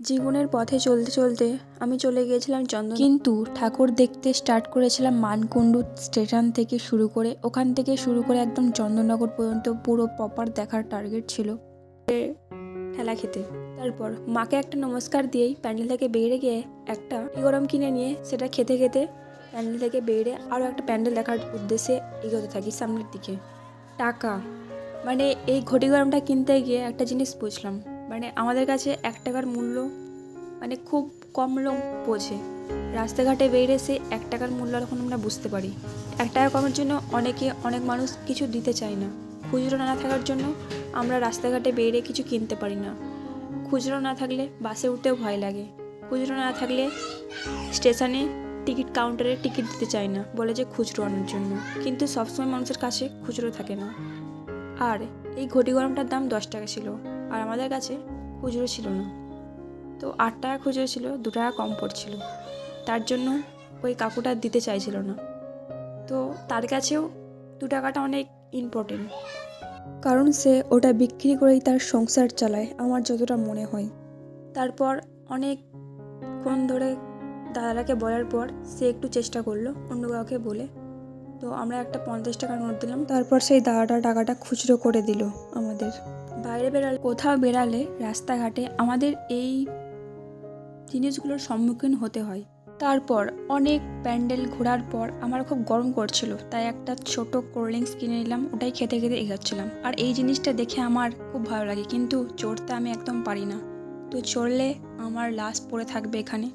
জীবনের পথে চলতে চলতে আমি চলে গিয়েছিলাম চন্দন। কিন্তু ঠাকুর দেখতে স্টার্ট করেছিলাম মানকুণ্ডু স্টেশন থেকে শুরু করে। ওখান থেকে শুরু করে একদম চন্দননগর পর্যন্ত পুরো প্রপার দেখার টার্গেট ছিল। ঠেলা খেতে। তারপর মাকে একটা নমস্কার দিয়েই প্যান্ডেল থেকে বেরিয়ে গিয়ে একটা গরম কিনে নিয়ে সেটা খেতে খেতে প্যান্ডেল থেকে বেরিয়ে আরও একটা প্যান্ডেল দেখার উদ্দেশ্যে এগোতে থাকি সামনের দিকে। টাকা। মানে এই ঘটি গরমটা কিনতে গিয়ে একটা জিনিস বুঝলাম। মানে আমাদের কাছে এক টাকার মূল্য মানে খুব কম লোক বোঝে। রাস্তাঘাটে বেরিয়ে সে এক টাকার মূল্য তখন আমরা বুঝতে পারি। এক টাকা কমের জন্য অনেকে অনেক মানুষ কিছু দিতে চায় না। খুচরো না থাকার জন্য আমরা রাস্তাঘাটে বেরিয়ে কিছু কিনতে পারি না। খুচরো না থাকলে বাসে উঠতেও ভয় লাগে। খুচরো না থাকলে স্টেশনে টিকিট কাউন্টারে টিকিট দিতে চায় না, বলে যে খুচরো আনার জন্য। কিন্তু সবসময় মানুষের কাছে খুচরো থাকে না। আর এই ঘটি গরমটার দাম দশ টাকা ছিল। আর আমাদের কাছে খুচরো ছিল না। তো আট টাকা খুচরো ছিল, দু টাকা কম পড়ছিল। তার জন্য ওই কাকুটা দিতে চাইছিল না। তো তার কাছেও দু টাকাটা অনেক ইম্পর্টেন্ট কারণ সে ওটা বিক্রি করেই তার সংসার চালায়, আমার যতটা মনে হয়। তারপর অনেকক্ষণ ধরে দাদাকে বলার পর সে একটু চেষ্টা করল, অন্য কাউকে বলে। তো আমরা একটা পঞ্চাশ টাকার নোট দিলাম, তারপর সেই দাদাটা টাকাটা খুচরো করে দিল আমাদের। বাইরে বেরালে কোথাও বেরালে রাস্তাঘাটে আমাদের এই জিনিসগুলোর সম্মুখীন হতে হয়। তারপর অনেক প্যান্ডেল ঘোরার পর আমার খুব গরম করছিল, তাই একটা ছোট কোল্ড ড্রিঙ্কস কিনে নিলাম, ওটাই খেতে খেতে এগাচ্ছিলাম। আর এই জিনিসটা দেখে আমার খুব ভালো লাগে, কিন্তু চড়তে আমি একদম পারি না। তো চড়লে আমার লাশ পড়ে থাকবে এখানে।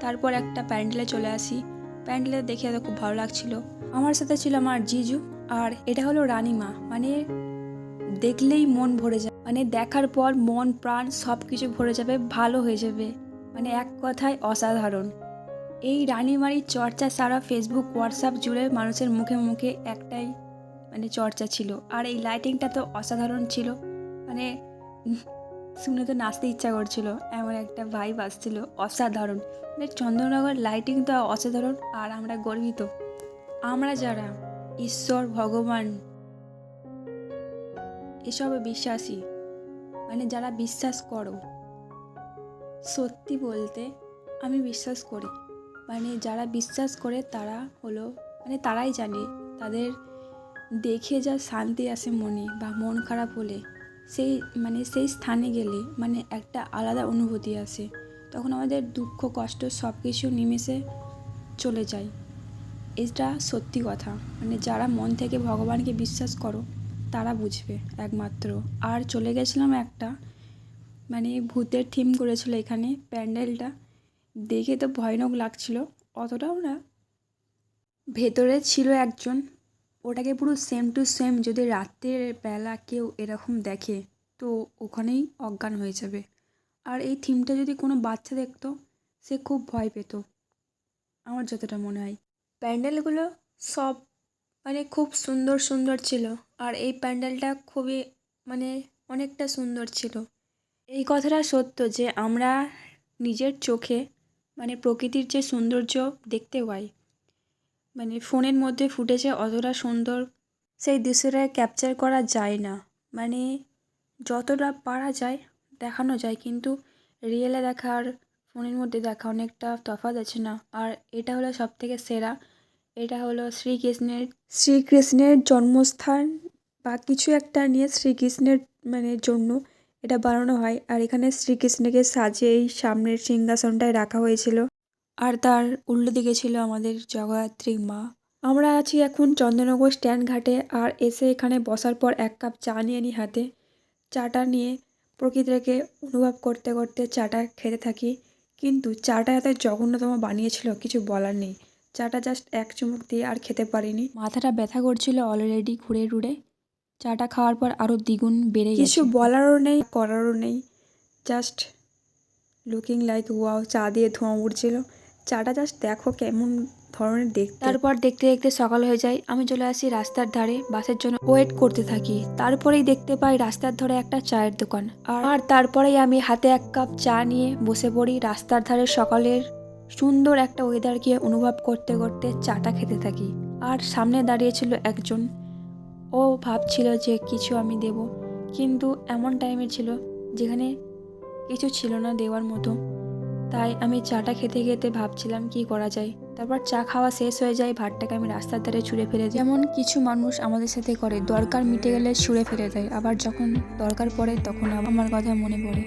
তারপর একটা প্যান্ডেলে চলে আসি। প্যান্ডেলে দেখে খুব ভালো লাগছিল। আমার সাথে ছিল আমার জিজু, আর এটা হলো রানীমা। মানে দেখলেই মন ভরে যায়। মানে দেখার পর মন, প্রাণ সব কিছু ভরে যাবে, ভালো হয়ে যাবে। মানে এক কথায় অসাধারণ। এই রানীমারির চর্চা সারা ফেসবুক হোয়াটসঅ্যাপ জুড়ে মানুষের মুখে মুখে একটাই মানে চর্চা ছিল। আর এই লাইটিংটা তো অসাধারণ ছিল। মানে শুনে তো নাচতে ইচ্ছা করছিল। এমন একটা ভাইব আসছিল। অসাধারণ। মানে চন্দ্রনগর লাইটিং তো অসাধারণ আর আমরা গর্বিত। আমরা যারা ঈশ্বর, ভগবান এসবে বিশ্বাসী। মানে যারা বিশ্বাস করো। সত্যি বলতে আমি বিশ্বাস করি। মানে যারা বিশ্বাস করে তারা হলো মানে তারাই জানে। তাদের দেখে যা শান্তি আসে মনে বা মন খারাপ হলে, সেই মানে সেই স্থানে গেলে মানে একটা আলাদা অনুভূতি আসে। তখন আমাদের দুঃখ, কষ্ট সব কিছু নিমেষে চলে যায়। এটা সত্যি কথা। মানে যারা মন থেকে ভগবানকে বিশ্বাস করো তারা বুঝবে একমাত্র। আর চলে গেছিলাম একটা মানে ভূতের থিম করেছিল এখানে, প্যান্ডেলটা। দেখে তো ভয়ানক লাগছিল। অতটাও না। ভেতরে ছিল একজন। ওটাকে পুরো সেম টু সেম যদি রাত্রের বেলা কেউ এরকম দেখে, তো ওখানেই অজ্ঞান হয়ে যাবে। আর এই থিমটা যদি কোনো বাচ্চা দেখতো, সে খুব ভয় পেত। আমার যতটা মনে হয়। প্যান্ডেলগুলো সব মানে খুব সুন্দর সুন্দর ছিল। আর এই প্যান্ডেলটা খুবই মানে অনেকটা সুন্দর ছিল। এই কথাটা সত্য যে আমরা নিজের চোখে মানে প্রকৃতির যে সৌন্দর্য দেখতে পাই মানে ফোনের মধ্যে ফুটেজে অতটা সুন্দর, সেই দৃশ্যটা ক্যাপচার করা যায় না। মানে যতটা পারা যায়, দেখানো যায়, কিন্তু রিয়েলে দেখা আর ফোনের মধ্যে দেখা অনেকটা তফাৎ আছে না। আর এটা হলো সব থেকে সেরা, এটা হলো শ্রীকৃষ্ণের শ্রীকৃষ্ণের জন্মস্থান বা কিছু একটা নিয়ে শ্রীকৃষ্ণের মানে জন্য এটা বানানো হয়। আর এখানে শ্রীকৃষ্ণকে সাজিয়ে এই সামনের সিংহাসনটায় রাখা হয়েছিল। আর তার উল্টো দিকে ছিল আমাদের জগদ্ধাত্রী মা। আমরা আছি এখন চন্দ্রনগর স্ট্যান্ড ঘাটে আর এসে এখানে বসার পর এক কাপ চা নিয়ে নিই হাতে। চাটা নিয়ে প্রকৃতিকে অনুভব করতে করতে চাটা খেতে থাকি। কিন্তু চাটা এত জঘন্যতম বানিয়েছিল, কিছু বলার নেই। চাটা জাস্ট এক চুমুক দিয়ে আর খেতে পারিনি। মাথাটা ব্যথা করছিল অলরেডি ঘুরে ঘুরে। চাটা খাওয়ার পর আরও দ্বিগুণ বেড়ে কিছু বলারও নেই করারও নেই। জাস্ট লুকিং লাইক ওয়াও চা দিয়ে ধোঁয়া উঠছিল চাটা জাস্ট দেখো কেমন ধরনের দেখতে। তারপর দেখতে দেখতে সকাল হয়ে যায়। আমি চলে আসি রাস্তার ধারে বাসের জন্য ওয়েট করতে থাকি। তারপরেই দেখতে পাই রাস্তার ধারে একটা চায়ের দোকান। আর আর তারপরেই আমি হাতে এক কাপ চা নিয়ে বসে পড়ি রাস্তার ধারে সকালের সুন্দর একটা ওয়েদারকে অনুভব করতে করতে চাটা খেতে থাকি। আর সামনে দাঁড়িয়েছিল একজন ও ভাবছিল যে কিছু আমি দেব, কিন্তু এমন টাইমে ছিল যেখানে কিছু ছিল না দেওয়ার মতো। তাই আমি চাটা খেতে খেতে ভাবছিলাম কি করা যায়। তারপর চা খাওয়া শেষ হয়ে যায়, ভাতটাকে আমি রাস্তার ধারে ছুঁড়ে ফেলে দিই। যেমন কিছু মানুষ আমাদের সাথে করে, দরকার মিটে গেলে ছুঁড়ে ফেলে দেয়। আবার যখন দরকার পড়ে, তখন আমার কথা মনে পড়ে।